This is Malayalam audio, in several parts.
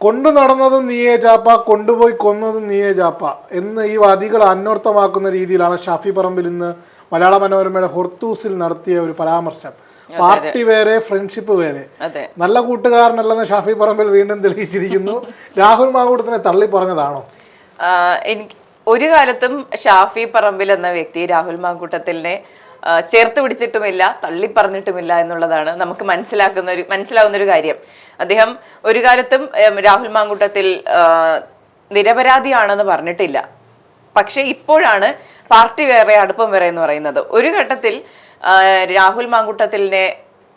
കൊണ്ടു നടന്നതും നീയേ ചാപ്പ കൊണ്ടുപോയി കൊന്നതും നീയേ ചാപ്പ എന്ന് ഈ വരികൾ അന്വർത്ഥമാക്കുന്ന രീതിയിലാണ് ഷാഫി പറമ്പിൽ ഇന്ന് മലയാള മനോരമയുടെ ഹൊർത്തൂസിൽ നടത്തിയ ഒരു പരാമർശം. പാർട്ടി വേറെ ഫ്രണ്ട്ഷിപ്പ് വേറെ. നല്ല കൂട്ടുകാരനല്ലെന്ന് ഷാഫി പറമ്പിൽ വീണ്ടും തെളിയിച്ചിരിക്കുന്നു. രാഹുൽ മാങ്കൂട്ടത്തിനെ തള്ളി പറഞ്ഞതാണോ? എനിക്ക് ഒരു കാലത്തും ഷാഫി പറമ്പിൽ എന്ന വ്യക്തി രാഹുൽ മാങ്കൂട്ടത്തിലിനെ ആ, ചേർത്ത് പിടിച്ചിട്ടുമില്ല തള്ളി പറഞ്ഞിട്ടുമില്ല എന്നുള്ളതാണ് നമുക്ക് മനസ്സിലാക്കുന്ന ഒരു മനസ്സിലാവുന്ന ഒരു കാര്യം. അദ്ദേഹം ഒരു കാലത്തും രാഹുൽ മാങ്കൂട്ടത്തിൽ നിരപരാധിയാണെന്ന് പറഞ്ഞിട്ടില്ല. പക്ഷെ ഇപ്പോഴാണ് പാർട്ടി വേറെ അടുപ്പം വേറെ എന്ന് പറയുന്നത്. ഒരു ഘട്ടത്തിൽ രാഹുൽ മാങ്കൂട്ടത്തിലിനെ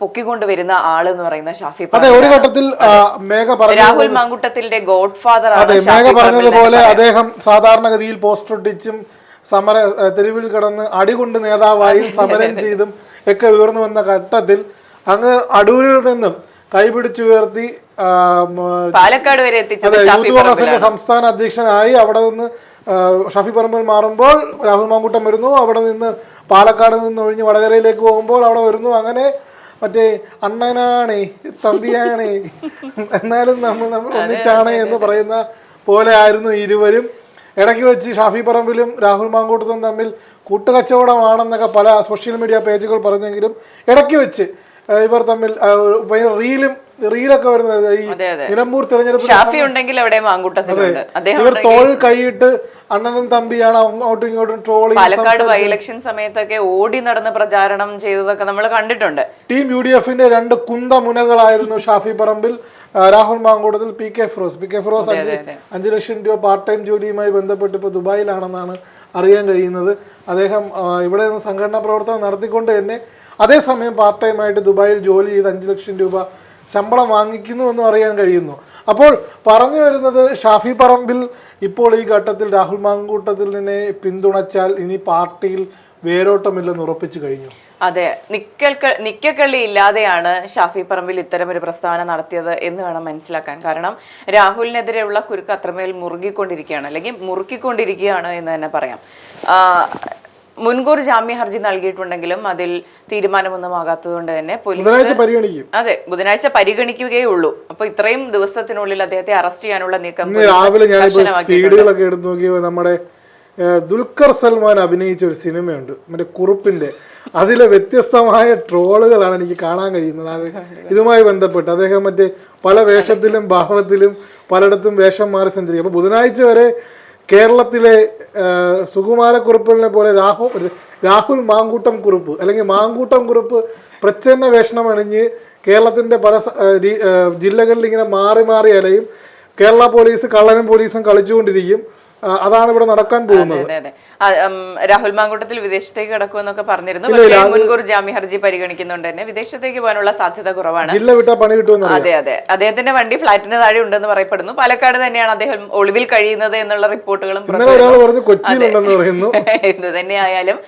പൊക്കിക്കൊണ്ടുവരുന്ന ആൾ എന്ന് പറയുന്ന ഷാഫി അതെ ഒരു ഘട്ടത്തിൽ മേഘ പറഞ്ഞു രാഹുൽ മാങ്കൂട്ടത്തിന്റെ ഗോഡ് ഫാദർ അതെ മേഘ പറഞ്ഞതുപോലെ അദ്ദേഹം സാധാരണഗതിയിൽ പോസ്റ്റർ ഒട്ടിച്ചും സമര തെരുവിൽ കിടന്ന് അടികൊണ്ട് നേതാവായും സമരം ചെയ്തും ഒക്കെ ഉയർന്നു വന്ന ഘട്ടത്തിൽ അങ്ങ് അടൂരിൽ നിന്നും കൈപിടിച്ചുയർത്തി പാലക്കാട് വരെ അതെ യൂത്ത് കോൺഗ്രസിന്റെ സംസ്ഥാന അധ്യക്ഷനായി അവിടെ നിന്ന് ഷഫി പറമ്പിൽ മാറുമ്പോൾ രാഹുൽ മാങ്കൂട്ടം വരുന്നു. അവിടെ നിന്ന് പാലക്കാട് നിന്ന് ഒഴിഞ്ഞ് വടകരയിലേക്ക് പോകുമ്പോൾ അവിടെ വരുന്നു. അങ്ങനെ മറ്റേ അണ്ണനാണേ തമ്പിയാണേ എന്നാലും നമ്മൾ നമ്മൾ ഒന്നിച്ചാണേ എന്ന് പറയുന്ന പോലെ ആയിരുന്നു ഇരുവരും. ഇടയ്ക്ക് വെച്ച് ഷാഫി പറമ്പിലും രാഹുൽ മാങ്കൂട്ടത്തും തമ്മിൽ കൂട്ടുകച്ചവടമാണെന്നൊക്കെ പല സോഷ്യൽ മീഡിയ പേജുകൾ പറഞ്ഞെങ്കിലും ഇടയ്ക്ക് വെച്ച് ഇവർ തമ്മിൽ റീലും റീലൊക്കെ വരുന്നത് ഈ. നിലമ്പൂർ തെരഞ്ഞെടുപ്പ് ഇവർ തോൾ കൈയിട്ട് അണ്ണനും തമ്പിയാണ് അങ്ങോട്ടും ഇങ്ങോട്ടും ട്രോളി പാലക്കാട് ബൈ ഇലക്ഷൻ സമയത്തൊക്കെ ഓടി നടന്ന് പ്രചാരണം ചെയ്തതൊക്കെ നമ്മൾ കണ്ടിട്ടുണ്ട്. ടീം യു ഡി എഫിന്റെ രണ്ട് കുന്ത മുനകളായിരുന്നു Shafi Parambil Rahul Mamkootathil P K Firos. P K Firos അഞ്ച് അഞ്ച് ലക്ഷം രൂപ പാർട്ട് ടൈം ജോലിയുമായി ബന്ധപ്പെട്ട് ഇപ്പോൾ ദുബായിലാണെന്നാണ് അറിയാൻ കഴിയുന്നത്. അദ്ദേഹം ഇവിടെ നിന്ന് സംഘടനാ പ്രവർത്തനം നടത്തിക്കൊണ്ട് തന്നെ അതേസമയം പാർട്ട് ടൈമായിട്ട് ദുബായിൽ ജോലി ചെയ്ത് അഞ്ച് ലക്ഷം രൂപ ശമ്പളം വാങ്ങിക്കുന്നു എന്ന് അറിയാൻ കഴിയുന്നു. അപ്പോൾ പറഞ്ഞു വരുന്നത് ഷാഫി പറമ്പിൽ ഇപ്പോൾ ഈ ഘട്ടത്തിൽ രാഹുൽ മാങ്കൂട്ടത്തിൽ നിന്നെ പിന്തുണച്ചാൽ ഇനി പാർട്ടിയിൽ വേരോട്ടമില്ലെന്ന് ഉറപ്പിച്ചു കഴിഞ്ഞു. അതെ നിക്കൽ നിക്കക്കള്ളി ഇല്ലാതെയാണ് ഷാഫി പറമ്പിൽ ഇത്തരം ഒരു പ്രസ്താവന നടത്തിയത് എന്ന് വേണം മനസ്സിലാക്കാൻ. കാരണം രാഹുലിനെതിരെയുള്ള കുരുക്ക് അത്രമേൽ മുറുകിക്കൊണ്ടിരിക്കുകയാണ് അല്ലെങ്കിൽ മുറുക്കിക്കൊണ്ടിരിക്കുകയാണ് എന്ന് തന്നെ പറയാം. മുൻകൂർ ജാമ്യ ഹർജി നൽകിയിട്ടുണ്ടെങ്കിലും അതിൽ തീരുമാനമൊന്നും ആകാത്തതുകൊണ്ട് തന്നെ പോലീസ് പരിഗണിക്കും. അതെ ബുധനാഴ്ച പരിഗണിക്കുകയേ ഉള്ളൂ അപ്പൊ ഇത്രയും ദിവസത്തിനുള്ളിൽ അദ്ദേഹത്തെ അറസ്റ്റ് ചെയ്യാനുള്ള നീക്കം രാവിലെ ഞാൻ ഫീഡുകളൊക്കെ എടുത്ത് നോക്കിയപ്പോൾ നമ്മുടെ ദുൽഖർ സൽമാൻ അഭിനയിച്ച ഒരു സിനിമയുണ്ട്. മറ്റേ കുറുപ്പിന്റെ. അതിലെ വ്യത്യസ്തമായ ട്രോളുകളാണ് എനിക്ക് കാണാൻ കഴിയുന്നത്. അത് ഇതുമായി ബന്ധപ്പെട്ട് അദ്ദേഹം മറ്റേ പല വേഷത്തിലും ഭാവത്തിലും പലയിടത്തും വേഷം മാറി സഞ്ചരിക്കും. അപ്പോൾ ബുധനാഴ്ച വരെ കേരളത്തിലെ സുകുമാരക്കുറുപ്പിനെ പോലെ രാഹു രാഹുൽ മാങ്കൂട്ടം കുറുപ്പ് അല്ലെങ്കിൽ മാങ്കൂട്ടം കുറുപ്പ് പ്രച്ഛന്ന വേഷണം അണിഞ്ഞ് കേരളത്തിന്റെ പല ജില്ലകളിൽ ഇങ്ങനെ മാറി മാറി അലയും കേരള പോലീസ് കള്ളനും പോലീസും കളിച്ചുകൊണ്ടിരിക്കും. അതാണ് ഇവിടെ നടക്കാൻ പോകുന്നത്. രാഹുൽ മാങ്കൂട്ടത്തിൽ വിദേശത്തേക്ക് കിടക്കുമെന്നൊക്കെ പറഞ്ഞിരുന്നു. പക്ഷേ മുൻകൂർ ജാമ്യ ഹർജി പരിഗണിക്കുന്നുണ്ട് തന്നെ. വിദേശത്തേക്ക് പോകാനുള്ള സാധ്യത കുറവാണ്. ജില്ല വിട്ടാ പണി കിട്ടുമെന്ന് അതെ അതെ. അദ്ദേഹത്തിന്റെ വണ്ടി ഫ്ളാറ്റിന് താഴെ ഉണ്ടെന്ന് പറയപ്പെടുന്നു. പാലക്കാട് തന്നെയാണ് അദ്ദേഹം ഒളിവിൽ കഴിയുന്നത് എന്നുള്ള റിപ്പോർട്ടുകളും ഇന്നലെ ഒരാൾ പറഞ്ഞു കൊച്ചിയിലുണ്ടെന്ന് പറയുന്നു. എന്ത് തന്നെയായാലും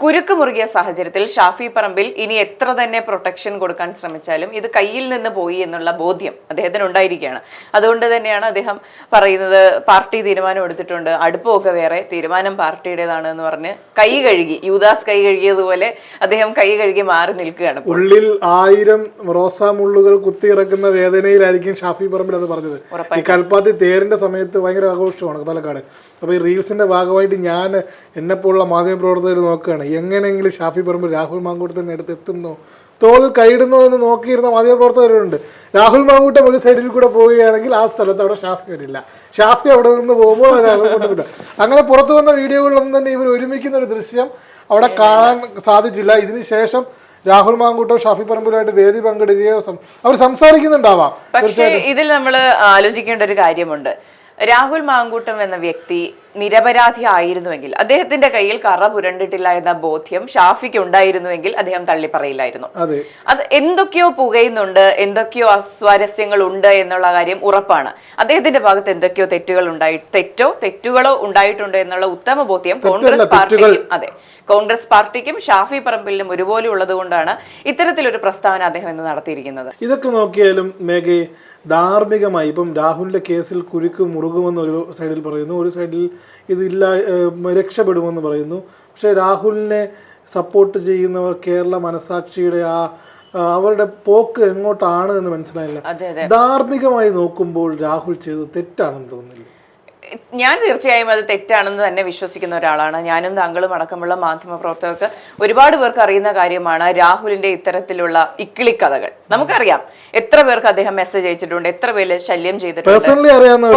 കുരുക്ക് മുറുകിയ സാഹചര്യത്തിൽ ഷാഫി പറമ്പിൽ ഇനി എത്ര തന്നെ പ്രൊട്ടക്ഷൻ കൊടുക്കാൻ ശ്രമിച്ചാലും ഇത് കയ്യിൽ നിന്ന് പോയി എന്നുള്ള ബോധ്യം അദ്ദേഹത്തിന് ഉണ്ടായിരിക്കുകയാണ് അതുകൊണ്ട് തന്നെയാണ് അദ്ദേഹം പറയുന്നത് പാർട്ടി തീരുമാനം എടുത്തിട്ടുണ്ട് അടുപ്പമൊക്കെ വേറെ തീരുമാനം പാർട്ടിയുടേതാണ് എന്ന് പറഞ്ഞ് കൈ കഴുകി യുദാസ് കൈ കഴുകിയതുപോലെ അദ്ദേഹം കൈ കഴുകി മാറി നിൽക്കുകയാണ് ഉള്ളിൽ ആയിരം റോസാ മുള്ളുകൾ കുത്തിയിറക്കുന്ന വേദനയിലായിരിക്കും ഷാഫി പറമ്പിൽ അത് പറഞ്ഞത്. ഈ കൽപ്പാത്തി തേരിന്റെ സമയത്ത് ഭയങ്കര ആഘോഷമാണ് പാലക്കാട്. അപ്പോൾ ഈ റീൽസിന്റെ ഭാഗമായിട്ട് ഞാൻ എന്നെപ്പോലുള്ള മാധ്യമപ്രവർത്തകർ നോക്കുകയാണ്. എങ്ങനെയെങ്കിലും ഷാഫി പറമ്പ് രാഹുൽ മാങ്കൂട്ടത്തിന്റെ അടുത്ത് എത്തുന്നു? തോളിൽ കൈയിടുന്നോ എന്ന് നോക്കിയിരുന്ന മാധ്യമപ്രവർത്തകരുണ്ട്. രാഹുൽ മാങ്കൂട്ടം ഒരു സൈഡിൽ കൂടെ പോവുകയാണെങ്കിൽ ആ സ്ഥലത്ത് അവിടെ ഷാഫി വരില്ല. ഷാഫി അവിടെ നിന്ന് പോകുമ്പോൾ രാഹുൽ മാങ്കൂട്ടമില്ല അങ്ങനെ പുറത്തു വന്ന വീഡിയോകളിലൊന്നും തന്നെ ഇവർ ഒരുമിക്കുന്ന ഒരു ദൃശ്യം അവിടെ കാണാൻ സാധിച്ചില്ല. ഇതിനുശേഷം രാഹുൽ മാങ്കൂട്ടോ ഷാഫി പറമ്പിലുമായിട്ട് വേദി പങ്കിടുകയോ അവർ സംസാരിക്കുന്നുണ്ടാവാം. പക്ഷേ ഇതിൽ നമ്മൾ ആലോചിക്കേണ്ട ഒരു കാര്യമുണ്ട്. രാഹുൽ മാങ്കൂട്ടം എന്ന വ്യക്തി നിരപരാധി ആയിരുന്നുവെങ്കിൽ അദ്ദേഹത്തിന്റെ കയ്യിൽ കറ പുരണ്ടിട്ടില്ല എന്ന ബോധ്യം ഷാഫിക്ക് ഉണ്ടായിരുന്നുവെങ്കിൽ അദ്ദേഹം തള്ളിപ്പറയില്ലായിരുന്നു. അതെ. അത് എന്തൊക്കെയോ പുകയുന്നുണ്ട് എന്തൊക്കെയോ അസ്വാരസ്യങ്ങൾ ഉണ്ട് എന്നുള്ള കാര്യം ഉറപ്പാണ്. അദ്ദേഹത്തിന്റെ ഭാഗത്ത് എന്തൊക്കെയോ തെറ്റുകൾ ഉണ്ടായി തെറ്റോ തെറ്റുകളോ ഉണ്ടായിട്ടുണ്ട് എന്നുള്ള ഉത്തമ ബോധ്യം കോൺഗ്രസ് പാർട്ടിക്കും അതെ കോൺഗ്രസ് പാർട്ടിക്കും ഷാഫി പറമ്പിലിനും ഒരുപോലെ ഉള്ളത് കൊണ്ടാണ് ഇത്തരത്തിലൊരു പ്രസ്താവന അദ്ദേഹം ഇന്ന് നടത്തിയിരിക്കുന്നത്. ഇതൊക്കെ നോക്കിയാലും മേഘയെ ധാർമ്മികമായി ഇപ്പം രാഹുലിന്റെ കേസിൽ കുരുക്ക് മുറുകുമെന്ന് ഒരു സൈഡിൽ പറയുന്നു ഒരു സൈഡിൽ ഇതില്ല രക്ഷപ്പെടുമെന്ന് പറയുന്നു. പക്ഷേ രാഹുലിനെ സപ്പോർട്ട് ചെയ്യുന്നവർ കേരള മനസാക്ഷിയുടെ ആ അവരുടെ പോക്ക് എങ്ങോട്ടാണ് എന്ന് മനസ്സിലായില്ല. ധാർമ്മികമായി നോക്കുമ്പോൾ രാഹുൽ ചെയ്തത് തെറ്റാണെന്ന് തോന്നുന്നില്ല? ഞാൻ തീർച്ചയായും അത് തെറ്റാണെന്ന് തന്നെ വിശ്വസിക്കുന്ന ഒരാളാണ്. ഞാനും താങ്കളും അടക്കമുള്ള മാധ്യമ പ്രവർത്തകർക്ക് ഒരുപാട് പേർക്ക് അറിയുന്ന കാര്യമാണ് രാഹുലിന്റെ ഇത്തരത്തിലുള്ള ഇക്കിളിക്കഥകൾ. നമുക്കറിയാം എത്ര പേർക്ക് അദ്ദേഹം മെസ്സേജ് അയച്ചിട്ടുണ്ട് എത്ര പേര് ശല്യം ചെയ്തിട്ടുണ്ട്.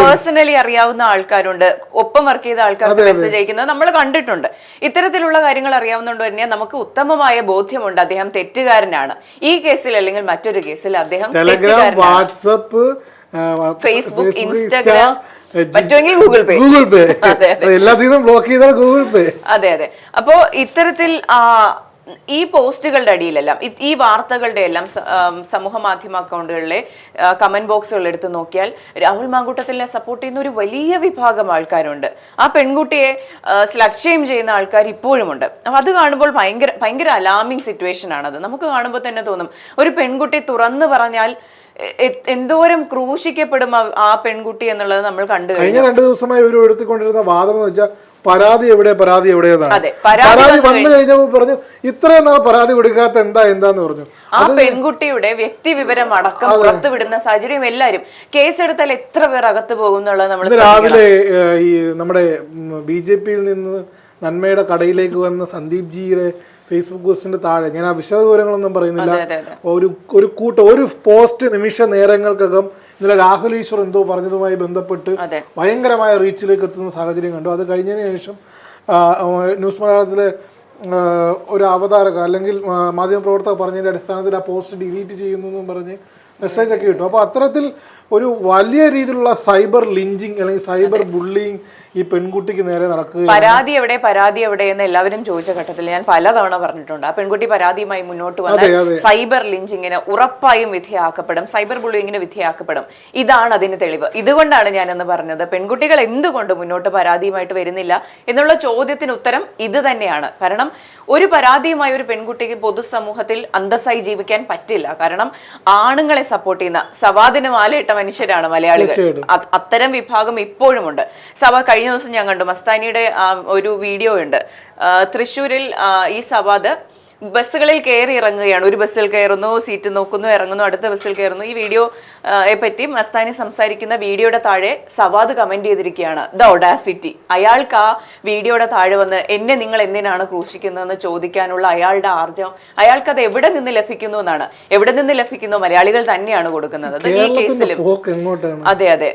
പേഴ്സണലി അറിയാവുന്ന ആൾക്കാരുണ്ട്. ഒപ്പം വർക്ക് ചെയ്ത ആൾക്കാർക്ക് മെസ്സേജ് അയക്കുന്നത് നമ്മൾ കണ്ടിട്ടുണ്ട്. ഇത്തരത്തിലുള്ള കാര്യങ്ങൾ അറിയാവുന്നതുകൊണ്ട് തന്നെ നമുക്ക് ഉത്തമമായ ബോധ്യമുണ്ട് അദ്ദേഹം തെറ്റുകാരനാണ്. ഈ കേസിൽ അല്ലെങ്കിൽ മറ്റൊരു കേസിൽ അദ്ദേഹം വാട്സപ്പ് ഫേസ്ബുക്ക് ഇൻസ്റ്റാഗ്രാം പറ്റുമെങ്കിൽ ഗൂഗിൾ പേ ഗൂഗിൾ പേ എല്ലാത്തിനും ബ്ലോക്ക് ചെയ്താൽ ഗൂഗിൾ പേ അതെ അതെ. അപ്പോ ഇത്തരത്തിൽ ഈ പോസ്റ്റുകളുടെ അടിയിലെല്ലാം ഈ വാർത്തകളുടെ എല്ലാം സമൂഹ മാധ്യമ അക്കൗണ്ടുകളിലെ കമന്റ് ബോക്സുകൾ എടുത്ത് നോക്കിയാൽ രാഹുൽ മാങ്കൂട്ടത്തിനെ സപ്പോർട്ട് ചെയ്യുന്ന ഒരു വലിയ വിഭാഗം ആൾക്കാരുണ്ട്. ആ പെൺകുട്ടിയെ സ്ലക്ഷയം ചെയ്യുന്ന ആൾക്കാർ ഇപ്പോഴുമുണ്ട്. അപ്പൊ അത് കാണുമ്പോൾ ഭയങ്കര ഭയങ്കര അലാമിങ് സിറ്റുവേഷൻ ആണത്. നമുക്ക് കാണുമ്പോൾ തന്നെ തോന്നും ഒരു പെൺകുട്ടി തുറന്നു പറഞ്ഞാൽ എന്തോരം ക്രൂശിക്കപ്പെടും ആ- പെൺകുട്ടി എന്നുള്ളത് നമ്മൾ കണ്ടു കഴിഞ്ഞ രണ്ടു ദിവസമായി ഇവർ എടുത്തുകൊണ്ടിരുന്ന വാദം എന്ന് വെച്ചാൽ പരാതി എവിടെ പരാതി എവിടെയെന്നാണ്. പരാതി വന്നു കഴിഞ്ഞപ്പോൾ പറഞ്ഞു ഇത്രയും നാൾ പരാതി കൊടുക്കാത്ത എന്താ എന്താന്ന് പറഞ്ഞു. ആ പെൺകുട്ടിയുടെ വ്യക്തി വിവരം അടക്കം പുറത്തു വിടുന്ന സാഹചര്യം എല്ലാരും. കേസെടുത്താൽ എത്ര പേർ അകത്ത് പോകും എന്നുള്ളത് നമ്മൾ രാവിലെ ഈ നമ്മുടെ ബി ജെ പിയിൽ നിന്ന് നന്മയുടെ കടയിലേക്ക് വന്ന സന്ദീപ് ജിയുടെ ഫേസ്ബുക്ക് പോസ്റ്റിന്റെ താഴെ. ഞാൻ ആ വിശദവിവരങ്ങളൊന്നും പറയുന്നില്ല. ഒരു ഒരു കൂട്ടം ഒരു പോസ്റ്റ് നിമിഷ നേരങ്ങൾക്കകം ഇന്നലെ രാഹുൽ ഈശ്വർ എന്തോ പറഞ്ഞതുമായി ബന്ധപ്പെട്ട് ഭയങ്കരമായ റീച്ചിലേക്ക് എത്തുന്ന സാഹചര്യം കണ്ടു. അത് കഴിഞ്ഞതിന് ശേഷം ന്യൂസ് മലയാളത്തിലെ ഒരു അവതാരക അല്ലെങ്കിൽ മാധ്യമപ്രവർത്തകർ പറഞ്ഞതിന്റെ അടിസ്ഥാനത്തിൽ ആ പോസ്റ്റ് ഡിലീറ്റ് ചെയ്യുന്നു എന്നും പറഞ്ഞ് മെസ്സേജ് ഒക്കെ കിട്ടും. അപ്പോൾ അത്തരത്തിൽ ഒരു വലിയ രീതിയിലുള്ള സൈബർ ലിഞ്ചിങ് അല്ലെങ്കിൽ സൈബർ ബുള്ളിങ് ഈ പെൺകുട്ടിക്ക് നേരെ നടക്കുക പരാതി എവിടെ പരാതി എവിടെ എന്ന് എല്ലാവരും ചോദിച്ച ഘട്ടത്തിൽ ഞാൻ പലതവണ പറഞ്ഞിട്ടുണ്ട്. ആ പെൺകുട്ടി പരാതിയുമായി മുന്നോട്ട് വന്നാൽ. സൈബർ ലിഞ്ചിങ്ങിന് ഉറപ്പായും വിധേയാക്കപ്പെടും. സൈബർ ബുള്ളിങ്ങിന് വിധേയാക്കപ്പെടും. ഇതാണ് അതിന് തെളിവ്. ഇതുകൊണ്ടാണ് ഞാനെന്ന് പറഞ്ഞത് പെൺകുട്ടികൾ എന്തുകൊണ്ട് മുന്നോട്ട് പരാതിയുമായിട്ട് വരുന്നില്ല എന്നുള്ള ചോദ്യത്തിന് ഉത്തരം ഇത് തന്നെയാണ്. കാരണം ഒരു പരാതിയുമായി ഒരു പെൺകുട്ടിക്ക് പൊതുസമൂഹത്തിൽ അന്തസ്സായി ജീവിക്കാൻ പറ്റില്ല. കാരണം ആണുങ്ങളെ സപ്പോർട്ട് ചെയ്യുന്ന സവാദിന് മാലയിട്ട മനുഷ്യരാണ് മലയാളികൾ. അത്തരം വിഭാഗം ഇപ്പോഴുമുണ്ട്. സഭ കഴിഞ്ഞ ദിവസം ഞാൻ കണ്ടു മസ്താനിയുടെ ഒരു വീഡിയോ ഉണ്ട്. തൃശ്ശൂരിൽ ഈ സവാദ് ബസ്സുകളിൽ കയറി ഇറങ്ങുകയാണ്. ഒരു ബസ്സിൽ കയറുന്നു സീറ്റ് നോക്കുന്നു ഇറങ്ങുന്നു അടുത്ത ബസ്സിൽ കയറുന്നു. ഈ വീഡിയോ പറ്റി മസ്താനി സംസാരിക്കുന്ന വീഡിയോയുടെ താഴെ സവാദ് കമന്റ് ചെയ്തിരിക്കുകയാണ്. ദ ഒഡാസിറ്റി അയാൾക്ക് ആ വീഡിയോയുടെ താഴെ വന്ന് എന്നെ നിങ്ങൾ എന്തിനാണ് ക്രൂശിക്കുന്നതെന്ന് ചോദിക്കാനുള്ള അയാളുടെ ആർജവം അയാൾക്ക് അത് എവിടെ നിന്ന് ലഭിക്കുന്നു എന്നാണ്. എവിടെ നിന്ന് ലഭിക്കുന്നു? മലയാളികൾ തന്നെയാണ് കൊടുക്കുന്നത്. ഈ കേസിലും അതെ അതെ.